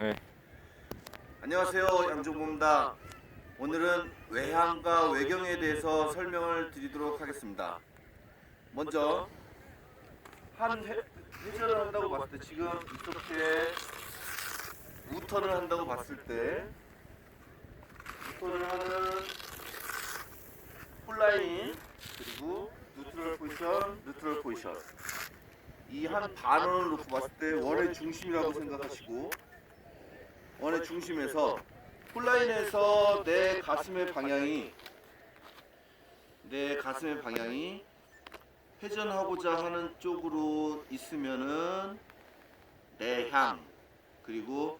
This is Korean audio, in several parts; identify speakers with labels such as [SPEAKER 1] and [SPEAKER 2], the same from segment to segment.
[SPEAKER 1] 네.
[SPEAKER 2] 안녕하세요 양종모입니다. 오늘은 외향과 외경에 대해서 설명을 드리도록 하겠습니다. 먼저 한 회, 회전을 한다고 봤을 때 지금 이렇게 우턴을 한다고 봤을 때 우턴을 하는 폴라인 그리고 뉴트럴 포지션, 뉴트럴 포지션 이 한 반원을 놓고 봤을 때 원의 중심이라고 생각하시고 원의 중심에서 폴라인에서 내 가슴의 방향이 내 가슴의 방향이 회전하고자 하는 쪽으로 있으면은 내 향 그리고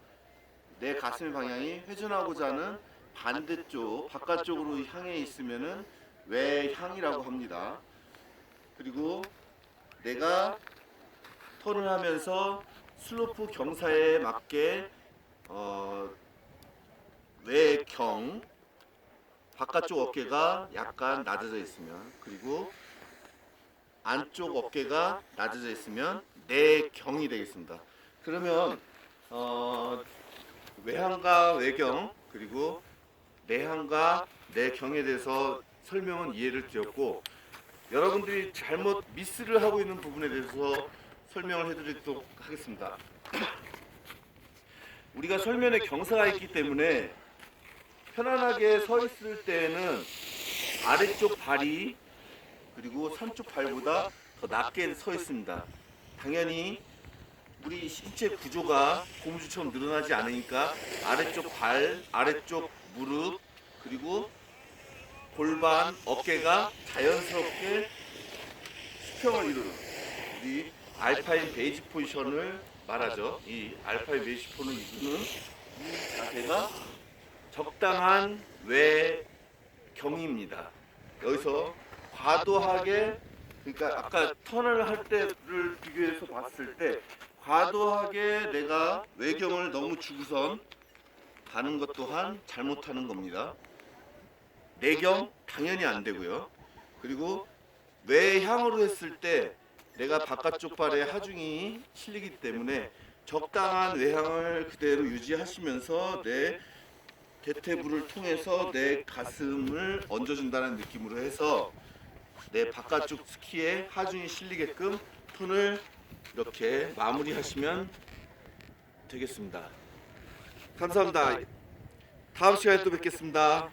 [SPEAKER 2] 내 가슴의 방향이 회전하고자 하는 반대쪽 바깥쪽으로 향해 있으면은 외향이라고 합니다. 그리고 내가 턴을 하면서 슬로프 경사에 맞게 어, 외경 바깥쪽 어깨가 약간 낮아져 있으면 그리고 안쪽 어깨가 낮아져 있으면 내경이 되겠습니다. 그러면 어, 외향과 외경 그리고 내향과 내경에 대해서 설명은 이해를 드렸고 여러분들이 잘못 미스를 하고 있는 부분에 대해서 설명을 해드리도록 하겠습니다. 우리가 설면에 경사가 있기 때문에 편안하게 서 있을 때에는 아래쪽 발이 그리고 선쪽 발보다 더 낮게 서 있습니다. 당연히 우리 신체 구조가 고무줄처럼 늘어나지 않으니까 아래쪽 발, 아래쪽 무릎 그리고 골반, 어깨가 자연스럽게 수평을 이루는 우리 알파인 베이지 포지션을 말하죠. 이 베이지 포지션을 이루는 이 자세가 적당한 외 경입니다. 여기서 과도하게 그러니까 아까 턴을 할 때를 비교해서 봤을 때 과도하게 내가 외경을 너무 주고선 가는 것 또한 잘못하는 겁니다. 내경 당연히 안 되고요. 그리고 외향으로 했을 때 내가 바깥쪽 발에 하중이 실리기 때문에 적당한 외향을 그대로 유지하시면서 내 대퇴부를 통해서 내 가슴을 얹어준다는 느낌으로 해서 내 바깥쪽 스키에 하중이 실리게끔 톤을 이렇게 마무리하시면 되겠습니다. 감사합니다. 다음 시간에 또 뵙겠습니다.